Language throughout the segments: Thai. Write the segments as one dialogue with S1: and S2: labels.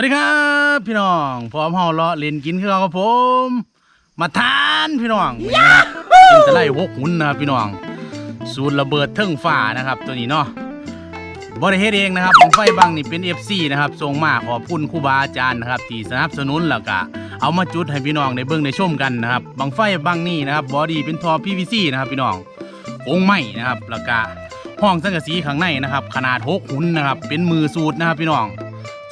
S1: สวัสดีครับ พี่น้องพร้อมเฮาเลาะเล่นกินคือเราครับผม มาทานพี่น้องวันนี้นะครับกินจะไล่หกหุ่นนะครับพี่น้อง สูตรระเบิดเทิงฟ้านะครับ ตัวนี้เนาะบริเฮ็ดเองนะครับของไฟบังนี่เป็น FC นะครับส่งมาขอบคุณครูบาอาจารย์นะครับที่สนับสนุนแล้วก็เอามาจุดให้พี่น้องได้เบิ่งได้ชมกันนะครับบังไฟบังนี่นะครับบอดี้เป็นทอ PVC นะครับพี่น้ององค์ใหม่นะครับแล้วก็ห้องสังกะสีข้างในนะครับ ขนาดหกหุ่นนะครับเป็นมือสูตรนะครับพี่น้อง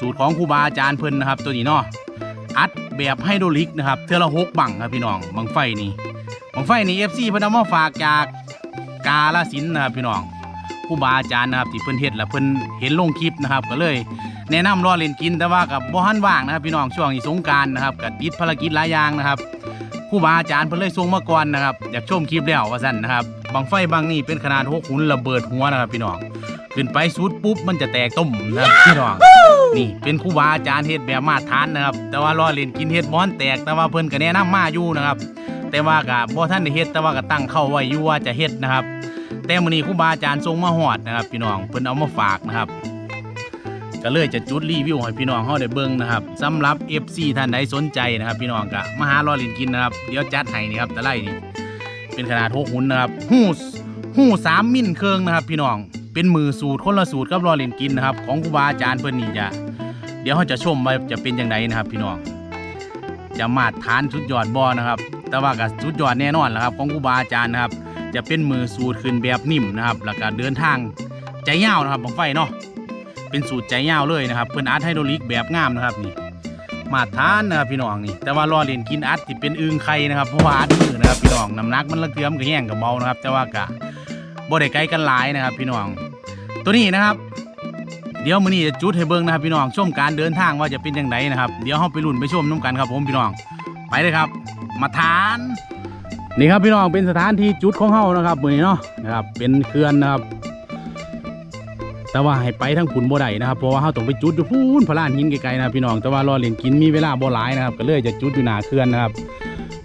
S1: สูตรของครูบาอาจารย์เพิ่นนะครับตัวนี้เนาะอัดแบบไฮโดรลิกนะครับเทอละหกบังครับพี่น้องบังไฟนี่บังไฟนี่ FC เพิ่นเอามฝากจากกาลสินนะครับพี่น้องครูบาอาจารย์นะครับที่เพิ่นเฮ็ดแล้วเพิ่นเห็นลงคลิปนะครับก็เลยแนะนำรอเล่นกินแต่ว่ากับบ่ทันว่างนะครับพี่น้องช่วงนี้สงการนะครับก็ติดภารกิจหลายอย่างนะครับครูบาอาจารย์เพิ่นเลยส่งมาก่อนนะครับอยากชมคลิปแล้วว่าซั่นนะครับ บังไฟบังนี่เป็นขนาดหกหุ่นระเบิดหัวนะครับพี่น้อง ขึ้นไปสุดปุ๊บมันจะแตกต้มนะครับพี่น้อง นี่เป็นครูบาอาจารย์เฮ็ดแบบมาตรฐานนะครับ แต่ว่ารอเล่นกินเฮ็ดม้อนแตก แต่ว่าเพิ่นก็แนะนำมาอยู่นะครับ แต่ว่าก็บ่ทันได้เฮ็ดแต่ว่าก็ตั้งเข้าไว้อยู่ว่าจะเฮ็ดนะครับ แต่มื้อนี้ครูบาอาจารย์ส่งมาฮอดนะครับ พี่น้องเพิ่นเอามาฝากนะครับก็เลยจะจุดรีวิวให้พี่น้องเฮาได้เบิ่งนะครับสำหรับ FC ท่านใดสนใจนะครับ พี่น้องก็มาหารอเล่นกินนะครับ เดี๋ยวจัดให้นี่ครับตะไลนี่ เป็นขนาด6หุ่นนะครับหู้หู้สามมิลเครื่องนะครับ พี่น้องเป็นมือสูตรคนละสูตรกับรอเล่นกินนะครับ ของครูบาอาจารย์เพิ่นนี่จะเดี๋ยวเขาจะชมว่าจะเป็นอย่างไรนะครับ พี่น้องจะมาตรฐานสุดยอดบอนะครับ แต่ว่าก็สุดยอดแน่นอนแหละครับ ของครูบาอาจารย์นะครับ จะเป็นมือสูตรขึ้นแบบนิ่มนะครับ แล้วก็เดินทางใจยาวนะครับบังไฟเนาะเป็นสูตรใจยาวเลยนะครับ เพื่อนอัดไฮโดรลิกแบบงามนะครับนี่ มาทานนะครับพี่น้องนี่แต่ว่ารอเล่นกินอัดที่เป็นอึงไข่นะครับเพราะว่าอัดมือนะครับพี่น้องน้ำหนักมันละเกือมกับแห้งกับเบานะครับ แต่ว่ากะบ่ได้ไกลกันหลายนะครับ พี่น้อง ตัวนี้นะครับ เดี๋ยวมื้อนี้จะจุดให้เบิ่งนะครับ พี่น้องชมการเดินทางว่าจะเป็นยังไงนะครับเดี๋ยวเราไปลุ้นไปชมน้ำกันครับ ผมพี่น้องไปเลยครับ มาทานนี่ครับพี่น้องเป็นสถานที่จุดของเฮานะครับมื้อนี้เนาะนะครับเป็นเขื่อนนะครับ แต่ว่าให้ไปทั้งผุนบ่ได้นะครับเพราะว่าเราต้องไปจุดอยู่พูนพลานหินไกลๆนะพี่น้องแต่ว่ารอเล่นกินมีเวลาบ่หลายนะครับก็เลยจะจุดอยู่หนาเขื่อนนะครับ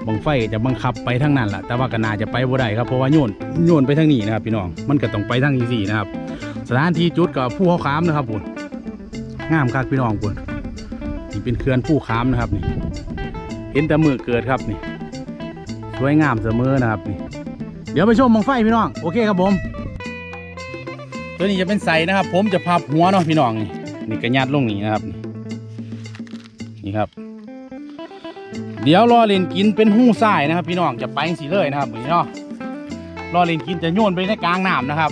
S1: บังไฟจะบังคับไปทางนั้นแหละแต่ว่าก็น่าจะไปบ่ได้ครับเพราะว่าโยนโยนไปทางนี้นะครับ พี่น้องมันก็ต้องไปทางนี้สินะครับสถานที่จุดกับผู้เขาขามนะครับปุ่นงามครับพี่น้องปุ่นนี่เป็นเขื่อนผู้ขามนะครับนี่เห็นแต่มือเกิดครับนี่สวยงามเสมอนะครับนี่เดี๋ยวไปชมบังไฟพี่น้องโอเคครับผม ตัวนี้จะเป็นใสนะครับ ผมจะพับหัวเนาะพี่น้องนี่นี่กระยัดลงนี่นะครับ นี่ครับ เดี๋ยวรอเล่นกินเป็นหู้ทรายนะครับ พี่น้องจะไปสีเลยนะครับนี่เนาะรอเล่นกินจะโยนไปในกลางน้ำนะครับ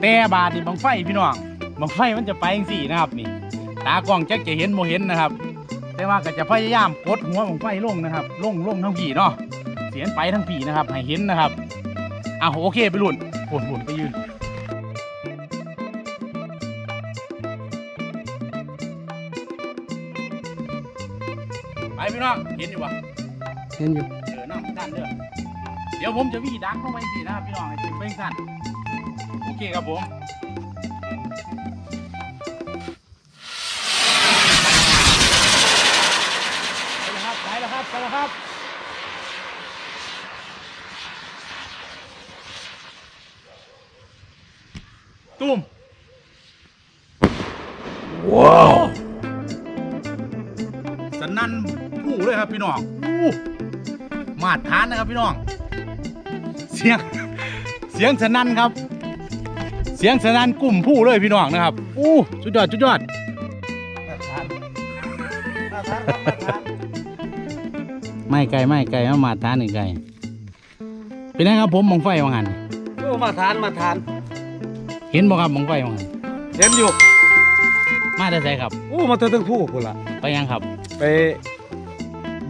S1: แต่บาดนี่บังไฟพี่น้องบังไฟมันจะไปสีนะครับนี่ ตากล้องแจ็คจะเห็นโมเห็นนะครับ แต่ว่าก็จะพยายามกดหัวบังไฟลงนะครับ ลงลงทั้งผีเนาะเสียนไปทั้งผีนะครับให้เห็นนะครับอะโอเคไปลุ่นปุ่นปุ่นไปยืน พี่น้องเห็นอยู่ปะ
S2: เห็นอยู่
S1: เออน้ำด้านเด้อเดี๋ยวผมจะวิ่งดังเข้าไปสินะครับพี่น้องให้ถึงไปสั้นโอเคครับผมไปแล้วครับไปแล้วครับไปแล้วครับตุ้มว้าว พี่น้องอู้มาดทานนะครับพี่น้อง เสียงเสียงสนั่นครับ เสียงสนั่นกลุ่มผู้เลยพี่น้องนะครับอู้สุดยอดสุดยอด
S2: มาทานมาทานครับมาทาน
S1: ไม่ไกลไม่ไกลเอามาดทานหนึ่งไกลเป็นไงครับผมมองไฟว่างหัน
S2: โอ้มาทานมาทาน
S1: เห็นบ่ครับมองไฟว่างหัน
S2: เห็นอยู่
S1: มาได้ใส่ครับ
S2: โอ้มาเจอตั้งผู้พุ่นละ
S1: ไปยังครับ
S2: ไปเ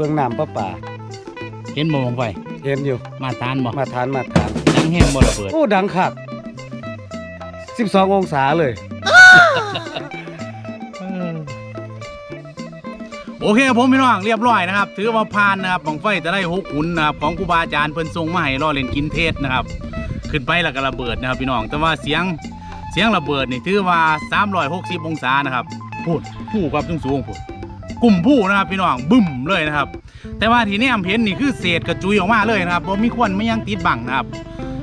S2: บื้องน้ำประป่า
S1: เห็นบ่มองไฟ
S2: เห็นอยู่
S1: มาดทานบ่
S2: มาทานมาทาน
S1: ดังแห้งบ่ระเบิด
S2: โอ้ดังคัก12 องศาเลย
S1: โอเคครับผมพี่น้องเรียบร้อยนะครับ ถือว่าผ่านนะครับบังไฟจะได้หกหุ่นนะครับของครูบาอาจารย์เพิ่นทรงมาให้รอเล่นกินเทศนะครับ ขึ้นไปแล้วก็ระเบิดนะครับพี่น้องแต่ว่าเสียงเสียงระเบิดนี่ถือว่า 360 องศานะครับพูดผู้ครับสูงสูงพูด กลุ่มผู้นะครับพี่น้องบึ้มเลยนะครับ แต่ว่าที่นี่อำเห็นนี่คือเศษกระจุยออกมาเลยนะครับบ่มีควนไม่ยังติดบังนะครับ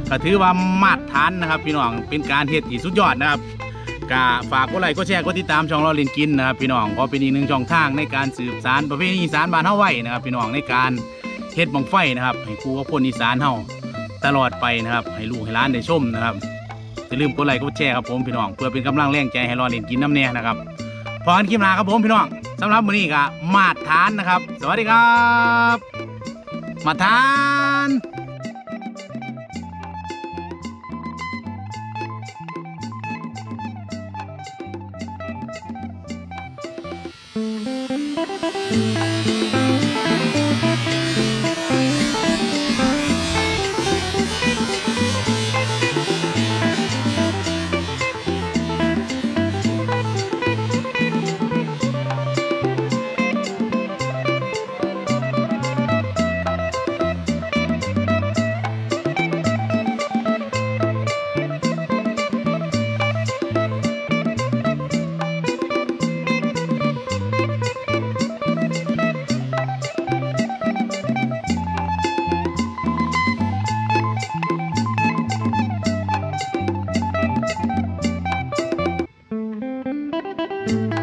S1: ก็ถือว่ามาตรฐานนะครับ พี่น้องเป็นการเฮ็ดที่สุดยอดนะครับกะฝากกดไลค์กดแชร์กดติดตามช่องเราเรียนกินนะครับพี่น้องก็เป็นอีกหนึ่งช่องทางในการสืบสารประเพณีอีสานบ้านเฮาไว้นะครับ พี่น้องในการเฮ็ดบังไฟนะครับให้ครูกับคนอีสานเฮาตลอดไปนะครับ ให้ลูกให้ล้านได้ชมนะครับอย่าลืมกดไลค์กดแชร์ครับผมพี่น้องเพื่อเป็นกำลังแรงใจให้เราเรียนกินน้ำแน่นะครับพอกันคลิปหน้าครับผมพี่น้อง สำหรับมื้อนี้ก็มาทานนะครับ สวัสดีครับ มาทาน
S2: เ Thank you.